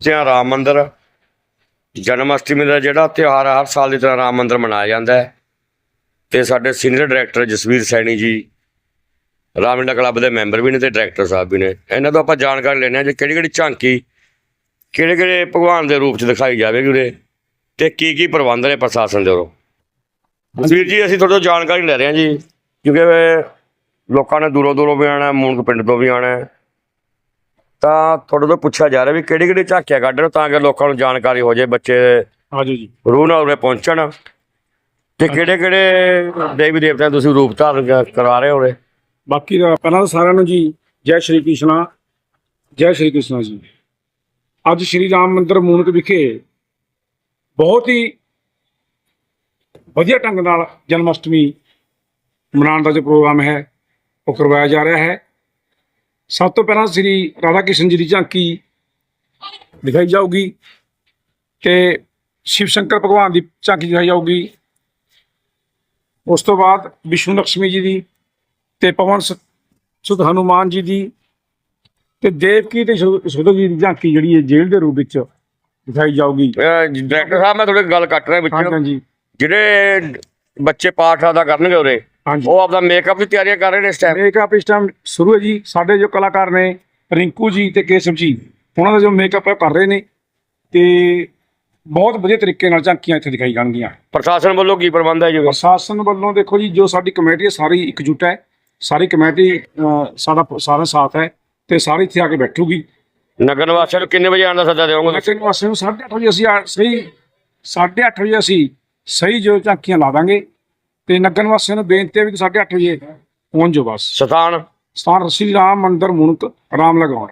ਜਿਹਾ ਰਾਮ ਮੰਦਿਰ। ਜਨਮ ਅਸ਼ਟਮੀ ਦਾ ਜਿਹੜਾ ਤਿਉਹਾਰ ਹਰ ਸਾਲ ਦੀ ਤਰ੍ਹਾਂ ਰਾਮ ਮੰਦਿਰ ਮਨਾਇਆ ਜਾਂਦਾ ਹੈ। ਤੇ ਸਾਡੇ ਸੀਨੀਅਰ ਡਾਇਰੈਕਟਰ ਜਸਵੀਰ ਸੈਣੀ ਜੀ ਰਾਮਿੰਡਾ ਕਲੱਬ ਦੇ ਮੈਂਬਰ ਵੀ ਨੇ ਤੇ ਡਾਇਰੈਕਟਰ ਸਾਹਿਬ ਵੀ ਨੇ। ਇਹਨਾਂ ਤੋਂ ਆਪਾਂ ਜਾਣਕਾਰੀ ਲੈਣੇ ਆ ਜੇ ਕਿਹੜੀ ਕਿਹੜੀ ਝਾਂਕੀ, ਕਿਹੜੇ ਕਿਹੜੇ ਭਗਵਾਨ ਦੇ ਰੂਪ ਚ ਦਿਖਾਈ ਜਾਵੇਗੀ ਉਰੇ ਤੇ ਕੀ ਕੀ ਪ੍ਰਬੰਧ ਨੇ ਪ੍ਰਸ਼ਾਸਨ ਦੇ ਵੱਲੋਂ। ਜਸਵੀਰ ਜੀ, ਅਸੀਂ ਤੁਹਾਡੇ ਤੋਂ ਜਾਣਕਾਰੀ ਲੈ ਰਹੇ ਹਾਂ ਜੀ, ਕਿਉਂਕਿ ਲੋਕਾਂ ਨੇ ਦੂਰੋਂ ਦੂਰੋਂ ਵੀ ਆਣਾ ਮੂਨਕ ਪਿੰਡ ਤੋਂ ਵੀ ਆਣਾ ਤਾਂ ਤੁਹਾਡੇ ਤੋਂ ਪੁੱਛਿਆ ਜਾ ਰਿਹਾ ਵੀ ਕਿਹੜੀ ਕਿਹੜੀ ਝਾਕੀਆਂ ਕੱਢ ਰਹੇ ਹੋ ਤਾਂ ਕਿ ਲੋਕਾਂ ਨੂੰ ਜਾਣਕਾਰੀ ਹੋ ਜਾਏ ਬੱਚੇ ਆਜੋ ਜੀ। ਰੂਹ ਨਾਲ ਉਰੇ ਪਹੁੰਚਣ। ਤੇ ਕਿਹੜੇ ਕਿਹੜੇ ਦੇਵੀ ਦੇਵਤਿਆਂ ਤੁਸੀਂ ਰੂਪ ਧਾਰਨ ਕਰਵਾ ਰਹੇ ਹੋ ਉਰੇ? ਬਾਕੀ ਦਾ ਪਹਿਲਾਂ ਤਾਂ ਸਾਰਿਆਂ ਨੂੰ ਜੀ ਜੈ ਸ਼੍ਰੀ ਕ੍ਰਿਸ਼ਨਾ। ਜੈ ਸ਼੍ਰੀ ਕ੍ਰਿਸ਼ਨਾ ਜੀ। ਅੱਜ ਸ਼੍ਰੀ ਰਾਮ ਮੰਦਿਰ ਮੂਨਕ ਵਿਖੇ ਬਹੁਤ ਹੀ ਵਧੀਆ ਢੰਗ ਨਾਲ ਜਨਮ ਅਸ਼ਟਮੀ ਮਨਾਉਣ ਦਾ ਜੋ ਪ੍ਰੋਗਰਾਮ ਹੈ ਉਹ ਕਰਵਾਇਆ ਜਾ ਰਿਹਾ ਹੈ। ਸਭ ਤੋਂ ਪਹਿਲਾਂ ਸ੍ਰੀ ਰਾਧਾ ਕ੍ਰਿਸ਼ਨ ਜੀ ਦੀ ਝਾਂਕੀ ਦਿਖਾਈ ਜਾਊਗੀ ਤੇ ਸ਼ਿਵ ਸ਼ੰਕਰ ਭਗਵਾਨ ਦੀ ਝਾਂਕੀ ਦਿਖਾਈ ਜਾਊਗੀ। ਉਸ ਤੋਂ ਬਾਅਦ ਵਿਸ਼ਨੂੰ ਲక్ష్ਮੀ ਜੀ ਦੀ ਤੇ ਪਵਨ ਸ- ਸੁਤ ਹਨੂਮਾਨ ਜੀ ਦੀ ਤੇ ਦੇਵਕੀ ਤੇ ਸੁਧ ਜੀ ਦੀ ਝਾਂਕੀ ਜਿਹੜੀ ਹੈ ਜੇਲ੍ਹ ਦੇ ਰੂਪ ਵਿੱਚ ਦਿਖਾਈ ਜਾਊਗੀ। ਡਾਇਰੈਕਟਰ ਸਾਹਿਬ ਮੈਂ ਤੁਹਾਡੀ ਗੱਲ ਕੱਟ ਰਿਹਾ ਵਿੱਚ। ਹਾਂਜੀ ਜਿਹੜੇ ਬੱਚੇ ਪਾਠ ਆਦਾ ਕਰਨਗੇ ਉਰੇ ਹਾਂਜੀ। ਉਹ ਆਪਦਾ ਮੇਕਅਪ ਦੀ ਤਿਆਰੀਆਂ ਕਰ ਰਹੇ ਨੇ ਇਸ ਟਾਈਮ ਮੇਕਅਪ ਇਸ ਟਾਈਮ ਸ਼ੁਰੂ ਹੈ ਜੀ। ਸਾਡੇ ਜੋ ਕਲਾਕਾਰ ਨੇ ਰਿੰਕੂ ਜੀ ਤੇ ਕੇਸਵ ਜੀ ਉਹਨਾਂ ਦਾ ਜੋ ਮੇਕਅਪ ਹੈ ਕਰ ਰਹੇ ਨੇ ਤੇ ਬਹੁਤ ਵਧੀਆ ਤਰੀਕੇ ਨਾਲ ਝਾਂਕੀਆਂ ਇੱਥੇ ਦਿਖਾਈ ਜਾਣਗੀਆਂ। ਪ੍ਰਸ਼ਾਸਨ ਵੱਲੋਂ ਕੀ ਪ੍ਰਬੰਧ ਹੈ ਜੀ? ਪ੍ਰਸ਼ਾਸਨ ਵੱਲੋਂ ਦੇਖੋ ਜੀ ਜੋ ਸਾਡੀ ਕਮੇਟੀ ਹੈ ਸਾਰੀ ਇਕਜੁੱਟ ਹੈ। ਸਾਰੀ ਕਮੇਟੀ ਸਾਡਾ ਸਾਰਾ ਸਾਥ ਹੈ ਤੇ ਸਾਰੀ ਇੱਥੇ ਆ ਕੇ ਬੈਠੂਗੀ। ਨਗਰ ਨਿਵਾਸੀਆਂ ਨੂੰ ਕਿੰਨੇ ਵਜੇ ਆਉਣ ਦਾ ਸੱਦਾ ਦਿਓਗੇ ਨਗਰ ਵਾਸੀਆਂ ਨੂੰ 8:30 ਵਜੇ ਅਸੀਂ ਸਹੀ 8:30 ਵਜੇ ਅਸੀਂ ਸਹੀ ਜੋ ਝਾਂਕੀਆਂ ਲਾ ਦਾਂਗੇ। ਤੇ ਨਗਰ ਵਾਸੀਆਂ ਨੂੰ ਬੇਨਤੀ ਹੈ ਵੀ 8:30 ਵਜੇ ਪਹੁੰਚ ਜਾਓ ਬਸ। ਸਥਾਨ? ਸਥਾਨ ਸ਼੍ਰੀ ਰਾਮ ਮੰਦਿਰ ਮੁਨਕ ਰਾਮ ਲਗਾਉਣ।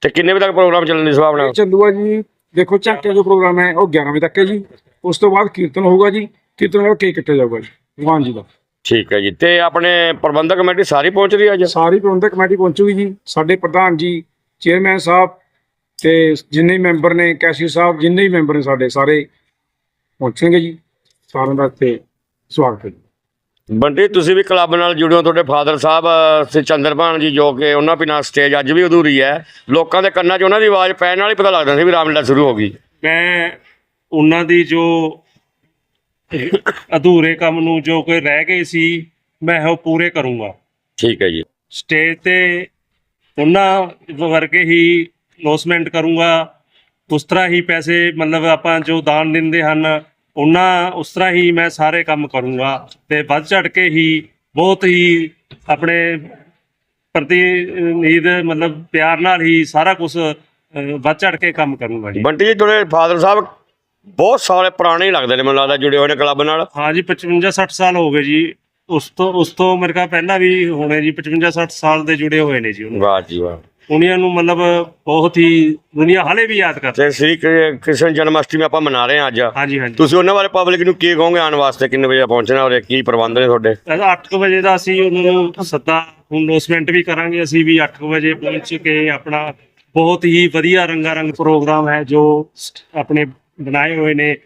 ਤੇ ਕਿੰਨੇ ਵਜੇ ਤੱਕ ਪ੍ਰੋਗਰਾਮ ਚੱਲਣ ਦੀ ਇਹ ਚੱਲੂਗਾ ਜੀ ਦੇਖੋ ਝਾਂਕੇ ਜੋ ਪ੍ਰੋਗਰਾਮ ਹੈ ਉਹ 11 ਵਜੇ ਤੱਕ ਹੈ ਜੀ। ਉਸ ਤੋਂ ਬਾਅਦ ਕੀਰਤਨ ਹੋਊਗਾ ਜੀ। ਕੀਰਤਨ ਨਾਲ ਕੇਕ ਕੱਟਿਆ ਜਾਊਗਾ ਜੀ। ਭਗਵਾਨ ਜੀ ਦਾ ਠੀਕ ਹੈ ਜੀ। ਤੇ ਆਪਣੇ ਪ੍ਰਬੰਧਕ ਕਮੇਟੀ ਸਾਰੀ ਪਹੁੰਚ ਰਹੀ ਹੈ ਅੱਜ? ਸਾਰੀ ਪ੍ਰਬੰਧਕ ਕਮੇਟੀ ਪਹੁੰਚੂਗੀ ਜੀ। ਸਾਡੇ ਪ੍ਰਧਾਨ ਜੀ ਚੇਅਰਮੈਨ ਸਾਹਿਬ ਤੇ ਜਿੰਨੇ ਵੀ ਮੈਂਬਰ ਨੇ ਕੈਸ਼ੀਅਰ ਸਾਹਿਬ ਜਿੰਨੇ ਵੀ ਮੈਂਬਰ ਨੇ ਸਾਡੇ ਸਾਰੇ ਪਹੁੰਚਣਗੇ ਜੀ। ਸਾਰਿਆਂ ਦਾ ਇੱਥੇ ਸਵਾਗਤ ਹੈ ਬੰਟੀ ਤੁਸੀਂ ਵੀ ਕਲੱਬ ਨਾਲ ਜੁੜੇ ਹੋ ਤੁਹਾਡੇ ਫਾਦਰ ਸਾਹਿਬ ਤੇ ਚੰਦਰਪਾਨ ਜੀ ਜੋ ਕਿ ਉਹਨਾਂ ਬਿਨਾਂ ਸਟੇਜ ਅੱਜ ਵੀ ਅਧੂਰੀ ਹੈ। ਲੋਕਾਂ ਦੇ ਕੰਨਾਂ 'ਚ ਉਹਨਾਂ ਦੀ ਆਵਾਜ਼ ਪੈਣ ਨਾਲ ਹੀ ਪਤਾ ਲੱਗਦਾ ਸੀ ਵੀ ਰਾਮਲੀਲਾ ਸ਼ੁਰੂ ਹੋ ਗਈ। ਮੈਂ ਉਹਨਾਂ ਦੀ ਜੋ ਅਧੂਰੇ ਕੰਮ ਨੂੰ ਜੋ ਕੋਈ ਰਹਿ ਗਏ ਸੀ ਮੈਂ ਉਹ ਪੂਰੇ ਕਰੂੰਗਾ। ਠੀਕ ਹੈ ਜੀ। ਸਟੇਜ ਤੇ ਉਹਨਾਂ ਵਰਗੇ ਹੀ ਅਨਾਉਂਸਮੈਂਟ ਕਰੂੰਗਾ। ਉਸ ਤਰ੍ਹਾਂ ਹੀ ਪੈਸੇ ਮਤਲਬ ਆਪਾਂ ਜੋ ਦਾਨ ਦਿੰਦੇ ਹਨ ਉਹਨਾਂ ਉਸ ਤਰ੍ਹਾਂ ਹੀ ਮੈਂ ਸਾਰੇ ਕੰਮ ਕਰੂੰਗਾ ਤੇ ਵੱਧ ਚੜ ਕੇ ਹੀ ਬਹੁਤ ਹੀ ਆਪਣੇ ਪ੍ਰਤੀ ਨੀਦ ਮਤਲਬ ਪਿਆਰ ਨਾਲ ਹੀ ਸਾਰਾ ਕੁਝ ਵੱਧ ਚੜ ਕੇ ਕੰਮ ਕਰੂੰਗਾ ਜੀ। ਬੰਟੀ ਜੀ ਤੁਹਾਡੇ ਫਾਦਰ ਸਾਹਿਬ ਬਹੁਤ ਸਾਲੇ ਪੁਰਾਣੇ ਲੱਗਦੇ ਨੇ ਮੈਨੂੰ ਲੱਗਦਾ ਜੁੜੇ ਹੋਏ ਨੇ ਕਲੱਬ ਨਾਲ। ਹਾਂ ਜੀ 55 60 ਸਾਲ ਹੋ ਗਏ ਜੀ। ਉਸ ਤੋਂ ਉਸ ਤੋਂ ਮੇਰੇ ਖਿਆਲ ਪਹਿਲਾਂ ਵੀ ਹੋਣੇ ਜੀ 55 60 ਸਾਲ ਦੇ ਜੁੜੇ ਹੋਏ ਨੇ ਜੀ। ਉਹਨਾਂ ਵਾਹ ਜੀ ਵਾਹ। ਉਹਨਾਂ ਨੂੰ ਮਤਲਬ ਬਹੁਤ ਹੀ ਦੁਨੀਆ ਹਾਲੇ ਵੀ ਯਾਦ ਕਰਦੀ। ਤੇ ਸ੍ਰੀ ਕ੍ਰਿ- ਕ੍ਰਿਸ਼ਨ ਜਨਮ ਅਸ਼ਟਮੀ ਆਪਾਂ ਮਨਾ ਰਹੇ ਹਾਂ ਅੱਜ। ਹਾਂਜੀ ਹਾਂਜੀ। ਤੁਸੀਂ ਉਹਨਾਂ ਬਾਰੇ ਪਬਲਿਕ ਨੂੰ ਕੀ ਕਹੋਗੇ? ਆਉਣ ਵਾਸਤੇ ਕਿੰਨੇ ਵਜੇ ਪਹੁੰਚਣਾ ਔਰ ਕੀ ਪ੍ਰਬੰਧ ਨੇ ਤੁਹਾਡੇ? ਇਹਦਾ 8 ਵਜੇ ਦਾ ਅਸੀਂ ਉਹਨਾਂ ਨੂੰ ਸੱਦਾ ਅਨਾਉਂਸਮੈਂਟ ਵੀ ਕਰਾਂਗੇ। ਅਸੀਂ ਵੀ 8 ਵਜੇ ਪਹੁੰਚ ਕੇ ਆਪਣਾ ਬਹੁਤ ਹੀ ਵਧੀਆ ਰੰਗਾ ਰੰਗ ਪ੍ਰੋਗਰਾਮ ਹੈ ਜੋ ਸ- ਆਪਣੇ ਬਣਾਏ ਹੋਏ ਨੇ।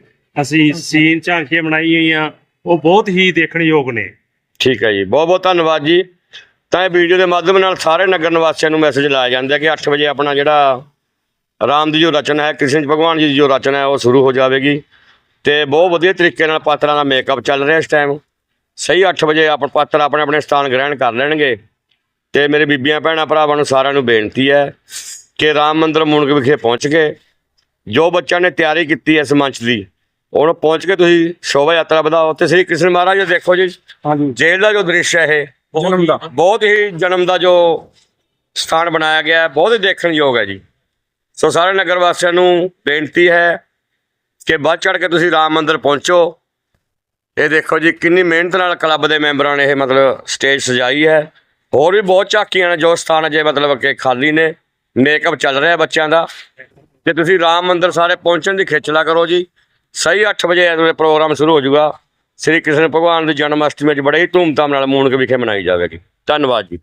ਅਸੀਂ ਸੀਨ ਝਾਂਕੀਆਂ ਬਣਾਈ ਹੋਈਆਂ ਉਹ ਬਹੁਤ ਹੀ ਦੇਖਣ ਯੋਗ ਨੇ। ਠੀਕ ਹੈ ਜੀ। ਬਹੁਤ ਬਹੁਤ ਧੰਨਵਾਦ ਜੀ। ਤਾਂ ਇਹ ਵੀਡੀਓ ਦੇ ਮਾਧਿਅਮ ਨਾਲ ਸਾਰੇ ਨਗਰ ਨਿਵਾਸੀਆਂ ਨੂੰ ਮੈਸੇਜ ਲਾਇਆ ਜਾਂਦਾ ਕਿ 8 ਵਜੇ ਆਪਣਾ ਜਿਹੜਾ ਰਾਮ ਦੀ ਜੋ ਰਚਨਾ ਹੈ ਕ੍ਰਿਸ਼ਨ ਭਗਵਾਨ ਜੀ ਦੀ ਜੋ ਰਚਨਾ ਹੈ ਉਹ ਸ਼ੁਰੂ ਹੋ ਜਾਵੇਗੀ। ਤੇ ਬਹੁਤ ਵਧੀਆ ਤਰੀਕੇ ਨਾਲ ਪਾਤਰਾਂ ਦਾ ਮੇਕਅਪ ਚੱਲ ਰਿਹਾ ਇਸ ਟਾਈਮ ਸਹੀ 8 ਵਜੇ ਆਪ ਪਾਤਰ ਆਪਣੇ ਆਪਣੇ ਸਥਾਨ ਗ੍ਰਹਿਣ ਕਰ ਲੈਣਗੇ। ਤੇ ਮੇਰੇ ਬੀਬੀਆਂ ਭੈਣਾਂ ਭਰਾਵਾਂ ਨੂੰ ਸਾਰਿਆਂ ਨੂੰ ਬੇਨਤੀ ਹੈ ਕਿ ਰਾਮ ਮੰਦਿਰ ਮੂਨਕ ਵਿਖੇ ਪਹੁੰਚ ਕੇ ਜੋ ਬੱਚਿਆਂ ਨੇ ਤਿਆਰੀ ਕੀਤੀ ਹੈ ਇਸ ਮੰਚ ਦੀ ਉਹਨੂੰ ਪਹੁੰਚ ਕੇ ਤੁਸੀਂ ਸ਼ੋਭਾ ਯਾਤਰਾ ਵਧਾਓ। ਤੇ ਸ੍ਰੀ ਕ੍ਰਿਸ਼ਨ ਮਹਾਰਾਜ ਜੀ ਦੇਖੋ ਜੀ ਹਾਂਜੀ। ਜੇਲ੍ਹ ਦਾ ਜੋ ਦ੍ਰਿਸ਼ ਹੈ ਇਹ ਜਨਮ ਦਾ। ਬਹੁਤ ਹੀ ਜਨਮ ਦਾ ਜੋ ਸਥਾਨ ਬਣਾਇਆ ਗਿਆ ਹੈ ਬਹੁਤ ਹੀ ਦੇਖਣ ਯੋਗ ਹੈ ਜੀ। ਸੋ ਸਾਰੇ ਨਗਰ ਵਾਸੀਆਂ ਨੂੰ ਬੇਨਤੀ ਹੈ ਕਿ ਵੱਧ ਚੜ ਕੇ ਤੁਸੀਂ ਰਾਮ ਮੰਦਿਰ ਪਹੁੰਚੋ। ਇਹ ਦੇਖੋ ਜੀ ਕਿੰਨੀ ਮਿਹਨਤ ਨਾਲ ਕਲੱਬ ਦੇ ਮੈਂਬਰਾਂ ਨੇ ਇਹ ਮਤਲਬ ਸਟੇਜ ਸਜਾਈ ਹੈ। ਹੋਰ ਵੀ ਬਹੁਤ ਝਾਕੀਆਂ ਨੇ ਜੋ ਸਥਾਨ ਅਜੇ ਮਤਲਬ ਕਿ ਖਾਲੀ ਨੇ। ਮੇਕਅਪ ਚੱਲ ਰਿਹਾ ਬੱਚਿਆਂ ਦਾ। ਤੇ ਤੁਸੀਂ ਰਾਮ ਮੰਦਿਰ ਸਾਰੇ ਪਹੁੰਚਣ ਦੀ ਖੇਚਲਾ ਕਰੋ ਜੀ ਸਹੀ 8 ਵਜੇ ਇਹ ਪ੍ਰੋਗਰਾਮ ਸ਼ੁਰੂ ਹੋ ਜਾਊਗਾ। ਸ੍ਰੀ ਕ੍ਰਿਸ਼ਨ ਭਗਵਾਨ ਦੀ ਜਨਮ ਅਸ਼ਟਮੀ ਅੱਜ ਬੜੇ ਹੀ ਧੂਮਧਾਮ ਨਾਲ ਮੂਨਕ ਵਿਖੇ ਮਨਾਈ ਜਾਵੇਗੀ। ਧੰਨਵਾਦ ਜੀ।